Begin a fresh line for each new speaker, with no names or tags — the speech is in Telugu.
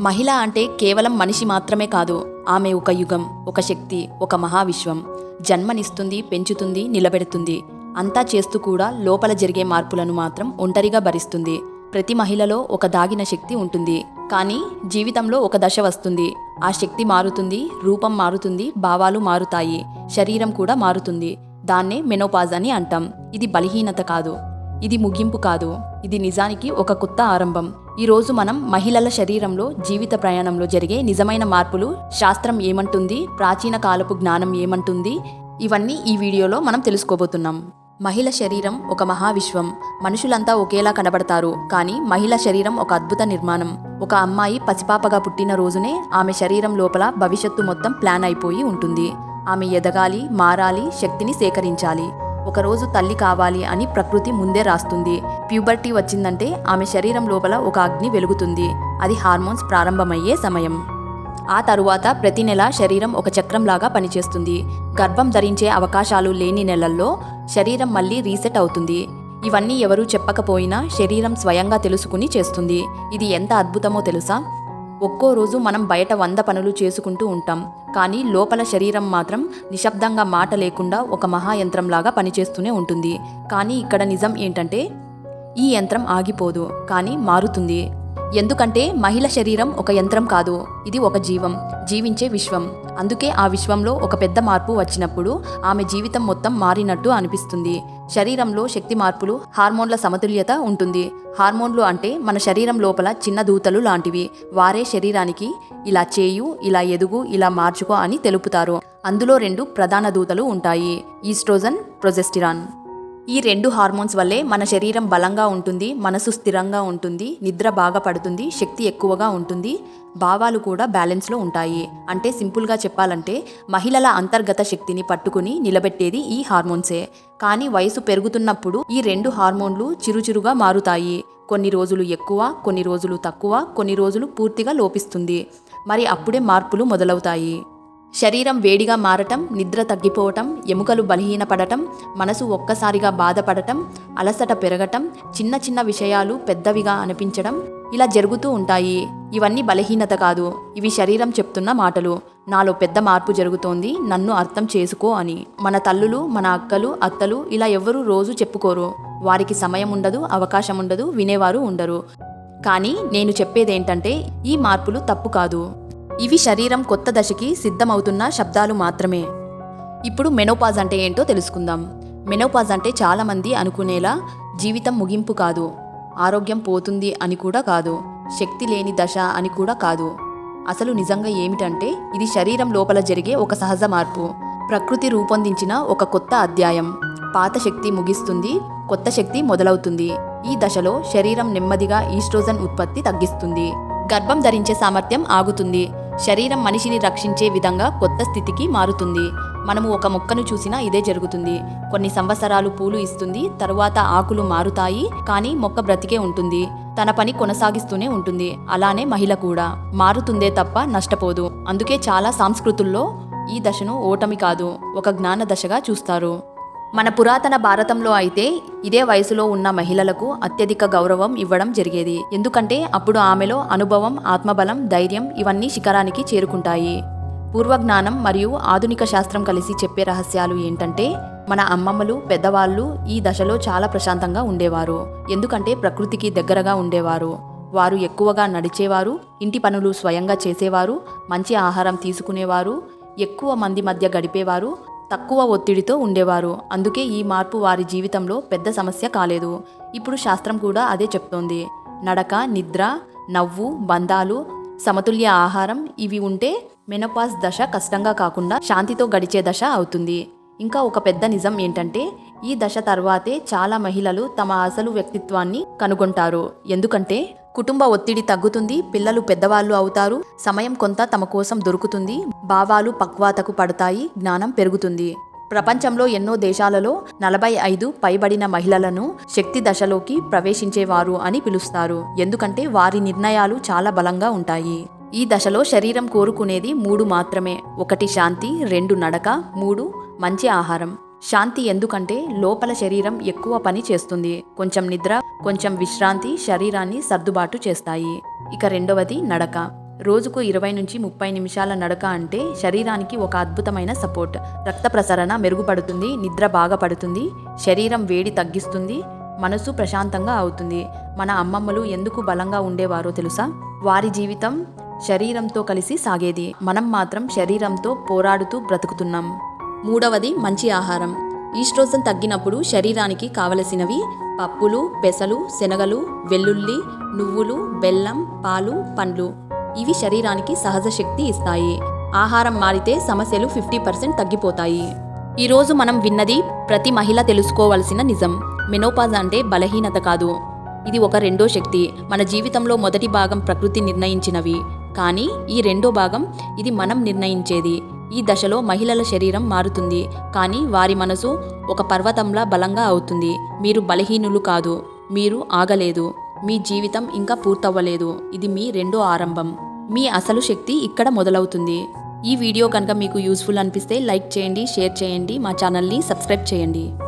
మహిళ అంటే కేవలం మనిషి మాత్రమే కాదు ఆమె ఒక యుగం ఒక శక్తి ఒక మహావిశ్వం. జన్మనిస్తుంది పెంచుతుంది నిలబెడుతుంది. అంతా చేస్తూ కూడా లోపల జరిగే మార్పులను మాత్రం ఒంటరిగా భరిస్తుంది. ప్రతి మహిళలో ఒక దాగిన శక్తి ఉంటుంది. కానీ జీవితంలో ఒక దశ వస్తుంది. ఆ శక్తి మారుతుంది రూపం మారుతుంది భావాలు మారుతాయి శరీరం కూడా మారుతుంది. దాన్నే మెనోపాజ్ అని అంటాం. ఇది బలహీనత కాదు. ఇది ముగింపు కాదు. ఇది నిజానికి ఒక కొత్త ఆరంభం. ఈరోజు మనం మహిళల శరీరంలో జీవిత ప్రయాణంలో జరిగే నిజమైన మార్పులు శాస్త్రం ఏమంటుంది ప్రాచీన కాలపు జ్ఞానం ఏమంటుంది ఇవన్నీ ఈ వీడియోలో మనం తెలుసుకోబోతున్నాం. మహిళ శరీరం ఒక మహావిశ్వం. మనుషులంతా ఒకేలా కనబడతారు కానీ మహిళ శరీరం ఒక అద్భుత నిర్మాణం. ఒక అమ్మాయి పసిపాపగా పుట్టిన రోజునే ఆమె శరీరం లోపల భవిష్యత్తు మొత్తం ప్లాన్ అయిపోయి ఉంటుంది. ఆమె ఎదగాలి మారాలి శక్తిని సేకరించాలి. ఒకరోజు తల్లి కావాలి అని ప్రకృతి ముందే రాస్తుంది. ప్యూబర్టీ వచ్చిందంటే ఆమె శరీరం లోపల ఒక అగ్ని వెలుగుతుంది. అది హార్మోన్స్ ప్రారంభమయ్యే సమయం. ఆ తరువాత ప్రతి నెల శరీరం ఒక చక్రంలాగా పనిచేస్తుంది. గర్భం ధరించే అవకాశాలు లేని నెలల్లో శరీరం మళ్ళీ రీసెట్ అవుతుంది. ఇవన్నీ ఎవరూ చెప్పకపోయినా శరీరం స్వయంగా తెలుసుకుని చేస్తుంది. ఇది ఎంత అద్భుతమో తెలుసా? ఒక్కో రోజు మనం బయట వంద పనులు చేసుకుంటూ ఉంటాం. కానీ లోపల శరీరం మాత్రం నిశ్శబ్దంగా మాట లేకుండా ఒక మహాయంత్రంలాగా పనిచేస్తూనే ఉంటుంది. కానీ ఇక్కడ నిజం ఏంటంటే ఈ యంత్రం ఆగిపోదు. కానీ మారుతుంది. ఎందుకంటే మహిళ శరీరం ఒక యంత్రం కాదు ఇది ఒక జీవం జీవించే విశ్వం. అందుకే ఆ విశ్వంలో ఒక పెద్ద మార్పు వచ్చినప్పుడు ఆమె జీవితం మొత్తం మారినట్టు అనిపిస్తుంది. శరీరంలో శక్తి మార్పులు హార్మోన్ల సమతుల్యత ఉంటుంది. హార్మోన్లు అంటే మన శరీరం లోపల చిన్న దూతలు లాంటివి. వారే శరీరానికి ఇలా చేయు ఇలా ఎదుగు ఇలా మార్చుకో అని తెలుపుతారు. అందులో రెండు ప్రధాన దూతలు ఉంటాయి. Oestrogen progesterone. ఈ రెండు హార్మోన్స్ వల్లే మన శరీరం బలంగా ఉంటుంది మనసు స్థిరంగా ఉంటుంది నిద్ర బాగా పడుతుంది శక్తి ఎక్కువగా ఉంటుంది భావాలు కూడా బ్యాలెన్స్లో ఉంటాయి. అంటే సింపుల్గా చెప్పాలంటే మహిళల అంతర్గత శక్తిని పట్టుకుని నిలబెట్టేది ఈ హార్మోన్సే. కానీ వయసు పెరుగుతున్నప్పుడు ఈ రెండు హార్మోన్లు చిరుచిరుగా మారుతాయి. కొన్ని రోజులు ఎక్కువ కొన్ని రోజులు తక్కువ కొన్ని రోజులు పూర్తిగా లోపిస్తుంది. మరి అప్పుడే మార్పులు మొదలవుతాయి. శరీరం వేడిగా మారటం నిద్ర తగ్గిపోవటం ఎముకలు బలహీనపడటం మనసు ఒక్కసారిగా బాధపడటం అలసట పెరగటం చిన్న చిన్న విషయాలు పెద్దవిగా అనిపించడం ఇలా జరుగుతూ ఉంటాయి. ఇవన్నీ బలహీనత కాదు. ఇవి శరీరం చెప్తున్న మాటలు. నాలో పెద్ద మార్పు జరుగుతోంది. నన్ను అర్థం చేసుకో అని. మన తల్లులు మన అక్కలు అత్తలు ఇలా ఎవ్వరూ రోజు చెప్పుకోరు. వారికి సమయం ఉండదు అవకాశం ఉండదు వినేవారు ఉండరు. కానీ నేను చెప్పేదేంటంటే ఈ మార్పులు తప్పు కాదు. ఇవి శరీరం కొత్త దశకి సిద్ధమవుతున్న శబ్దాలు మాత్రమే. ఇప్పుడు మెనోపాజ్ అంటే ఏంటో తెలుసుకుందాం. మెనోపాజ్ అంటే చాలామంది అనుకునేలా జీవితం ముగింపు కాదు. ఆరోగ్యం పోతుంది అని కూడా కాదు. శక్తి లేని దశ అని కూడా కాదు. అసలు నిజంగా ఏమిటంటే ఇది శరీరం లోపల జరిగే ఒక సహజ మార్పు. ప్రకృతి రూపొందించిన ఒక కొత్త అధ్యాయం. పాత శక్తి ముగిస్తుంది కొత్త శక్తి మొదలవుతుంది. ఈ దశలో శరీరం నెమ్మదిగా ఈస్ట్రోజన్ ఉత్పత్తి తగ్గిస్తుంది. గర్భం ధరించే సామర్థ్యం ఆగుతుంది. శరీరం మనిషిని రక్షించే విధంగా కొత్త స్థితికి మారుతుంది. మనము ఒక మొక్కను చూసినా ఇదే జరుగుతుంది. కొన్ని సంవత్సరాలు పూలు ఇస్తుంది తరువాత ఆకులు మారుతాయి కానీ మొక్క బ్రతికే ఉంటుంది. తన పని కొనసాగిస్తూనే ఉంటుంది. అలానే మహిళ కూడా. మారుతుందే తప్ప నష్టపోదు. అందుకే చాలా సంస్కృతుల్లో ఈ దశను ఓటమి కాదు ఒక జ్ఞాన దశగా చూస్తారు. మన పురాతన భారతంలో అయితే ఇదే వయసులో ఉన్న మహిళలకు అత్యధిక గౌరవం ఇవ్వడం జరిగేది. ఎందుకంటే అప్పుడు ఆమెలో అనుభవం ఆత్మబలం ధైర్యం ఇవన్నీ శిఖరానికి చేరుకుంటాయి. పూర్వజ్ఞానం మరియు ఆధునిక శాస్త్రం కలిసి చెప్పే రహస్యాలు ఏంటంటే మన అమ్మమ్మలు పెద్దవాళ్ళు ఈ దశలో చాలా ప్రశాంతంగా ఉండేవారు. ఎందుకంటే ప్రకృతికి దగ్గరగా ఉండేవారు. వారు ఎక్కువగా నడిచేవారు ఇంటి పనులు స్వయంగా చేసేవారు మంచి ఆహారం తీసుకునేవారు ఎక్కువ మంది మధ్య గడిపేవారు తక్కువ ఒత్తిడితో ఉండేవారు. అందుకే ఈ మార్పు వారి జీవితంలో పెద్ద సమస్య కాలేదు. ఇప్పుడు శాస్త్రం కూడా అదే చెప్తోంది. నడక నిద్ర నవ్వు బంధాలు సమతుల్య ఆహారం ఇవి ఉంటే మెనోపాస్ దశ కష్టంగా కాకుండా శాంతితో గడిచే దశ అవుతుంది. ఇంకా ఒక పెద్ద నిజం ఏంటంటే ఈ దశ తర్వాతే చాలా మహిళలు తమ అసలు వ్యక్తిత్వాన్ని కనుగొంటారు. ఎందుకంటే కుటుంబ ఒత్తిడి తగ్గుతుంది పిల్లలు పెద్దవాళ్ళు అవుతారు సమయం కొంత తమ కోసం దొరుకుతుంది భావాలు పక్వాతకు పడతాయి జ్ఞానం పెరుగుతుంది. ప్రపంచంలో ఎన్నో దేశాలలో నలభై ఐదు పైబడిన మహిళలను శక్తి దశలోకి ప్రవేశించేవారు అని పిలుస్తారు. ఎందుకంటే వారి నిర్ణయాలు చాలా బలంగా ఉంటాయి. ఈ దశలో శరీరం కోరుకునేది మూడు మాత్రమే. ఒకటి శాంతి రెండు నడక మూడు మంచి ఆహారం. శాంతి ఎందుకంటే లోపల శరీరం ఎక్కువ పని చేస్తుంది. కొంచెం నిద్ర కొంచెం విశ్రాంతి శరీరాన్ని సర్దుబాటు చేస్తాయి. ఇక రెండవది నడక. రోజుకు ఇరవై నుంచి ముప్పై నిమిషాల నడక అంటే శరీరానికి ఒక అద్భుతమైన సపోర్ట్. రక్త ప్రసరణ మెరుగుపడుతుంది నిద్ర బాగా పడుతుంది శరీరం వేడి తగ్గిస్తుంది మనసు ప్రశాంతంగా అవుతుంది. మన అమ్మమ్మలు ఎందుకు బలంగా ఉండేవారో తెలుసా? వారి జీవితం శరీరంతో కలిసి సాగేది. మనం మాత్రం శరీరంతో పోరాడుతూ బ్రతుకుతున్నాం. మూడవది మంచి ఆహారం. ఈస్ట్రోజన్ తగ్గినప్పుడు శరీరానికి కావలసినవి పప్పులు పెసలు శనగలు వెల్లుల్లి నువ్వులు బెల్లం పాలు పండ్లు. ఇవి శరీరానికి సహజ శక్తి ఇస్తాయి. ఆహారం మారితే సమస్యలు ఫిఫ్టీ పర్సెంట్ తగ్గిపోతాయి. ఈరోజు మనం విన్నది ప్రతి మహిళ తెలుసుకోవలసిన నిజం. మెనోపాజ్ అంటే బలహీనత కాదు. ఇది ఒక రెండో శక్తి. మన జీవితంలో మొదటి భాగం ప్రకృతి నిర్ణయించినవి. కానీ ఈ రెండో భాగం ఇది మనం నిర్ణయించేది. ఈ దశలో మహిళల శరీరం మారుతుంది కానీ వారి మనసు ఒక పర్వతంలా బలంగా అవుతుంది. మీరు బలహీనులు కాదు మీరు ఆగలేదు. మీ జీవితం ఇంకా పూర్తవ్వలేదు. ఇది మీ రెండో ఆరంభం. మీ అసలు శక్తి ఇక్కడ మొదలవుతుంది. ఈ వీడియో కనుక మీకు యూస్ఫుల్ అనిపిస్తే లైక్ చేయండి షేర్ చేయండి మా ఛానల్ని సబ్స్క్రైబ్ చేయండి.